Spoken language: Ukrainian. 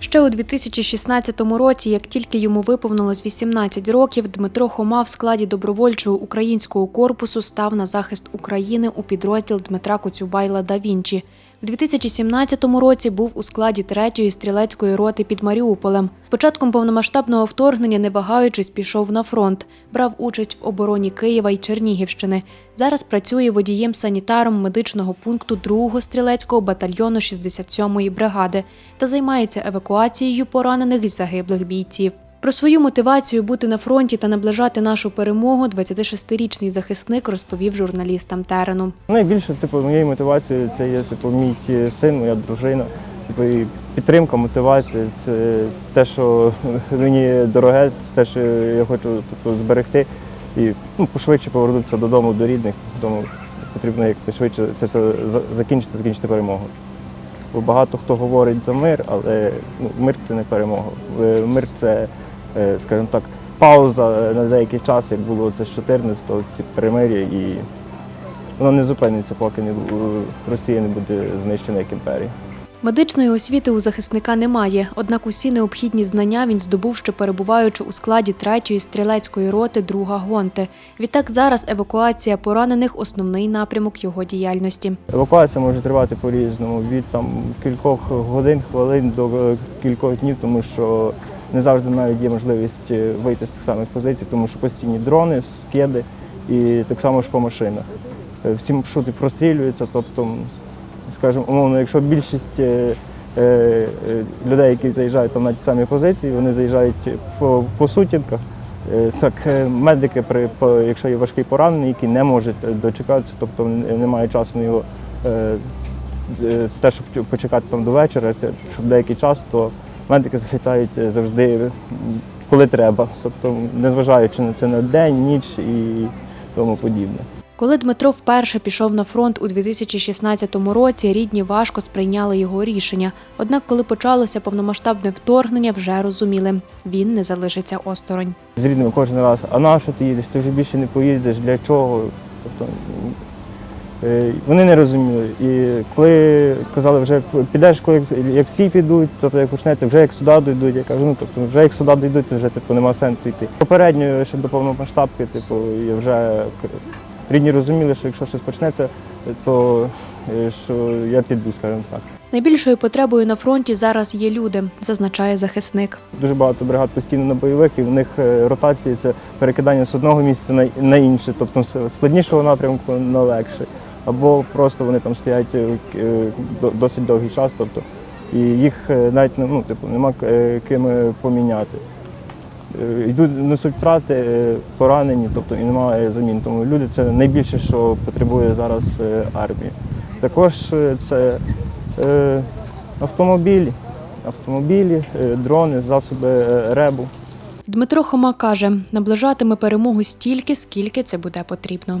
Ще у 2016 році, як тільки йому виповнилось 18 років, Дмитро Хома в складі добровольчого українського корпусу став на захист України у підрозділ Дмитра Коцюбайла да Вінчі. В 2017 році був у складі 3-ї стрілецької роти під Маріуполем. Початком повномасштабного вторгнення, не вагаючись, пішов на фронт, брав участь в обороні Києва й Чернігівщини. Зараз працює водієм-санітаром медичного пункту 2-го стрілецького батальйону 67-ї бригади та займається евакуацією поранених і загиблих бійців. Про свою мотивацію бути на фронті та наближати нашу перемогу 26-річний захисник розповів журналістам терену. Найбільше, типу, моєю мотивацією це є типу, мій син, моя дружина. Типу, і підтримка, мотивація. Це те, що мені дороге, це те, що я хочу типу, зберегти і ну, пошвидше повернутися додому до рідних. Тому потрібно як швидше це все закінчити, закінчити перемогу. Бо багато хто говорить за мир, але ну, мир це не перемога. Е, Мир це, скажімо так, пауза на деякий час, як було це з 14-го, ці перемир'я, і воно не зупиниться, поки не, Росія не буде знищена як імперія. Медичної освіти у захисника немає, однак усі необхідні знання він здобув, ще перебуваючи у складі 3-ї стрілецької роти друга гонти. Відтак зараз евакуація поранених основний напрямок його діяльності. Евакуація може тривати по-різному, від там кількох годин, хвилин до е, кількох днів, тому що не завжди навіть є можливість е, вийти з тих самих позицій, тому що постійні дрони, скиди і так само ж по машинах. Е, Всі маршрути прострілюються, тобто, скажімо, умовно, якщо більшість е, людей, які заїжджають там на ті самі позиції, вони заїжджають по, по сутінках. Так, медики, при, якщо є важкий поранений, який не може дочекатися, тобто немає часу на його те, щоб почекати там до вечора, щоб деякий час, то медики залітають е, завжди, коли треба. Тобто, незважаючи на це на день, ніч і тому подібне. Коли Дмитро вперше пішов на фронт у 2016 році, рідні важко сприйняли його рішення. Однак, коли почалося повномасштабне вторгнення, вже розуміли, він не залишиться осторонь. З рідними кожен раз, а на що ти їдеш? Ти вже більше не поїдеш, для чого? Тобто, е, вони не розуміли. І коли казали, вже підеш, коли як всі підуть, тобто як почнеться, вже як сюди дійдуть, я кажу, ну тобто вже як сюди дійдуть, то вже типу нема сенсу йти. Попередньо ще до повномасштабки, типу, я вже рідні розуміли, що якщо щось почнеться, то е, що я піду, скажімо так. Найбільшою потребою на фронті зараз є люди, зазначає захисник. Дуже багато бригад постійно на бойових, і в них е, ротації це перекидання з одного місця на, інше, тобто з складнішого напрямку на легше. Або просто вони там стоять е, е, до- досить довгий час, тобто, і їх е, навіть ну, типу, нема ким поміняти. Йдуть несуть втрати, поранені, тобто і немає замін. Тому люди це найбільше, що потребує зараз армія. Також це автомобілі, автомобілі, дрони, засоби ребу. Дмитро Хома каже, наближатиме перемогу стільки, скільки це буде потрібно.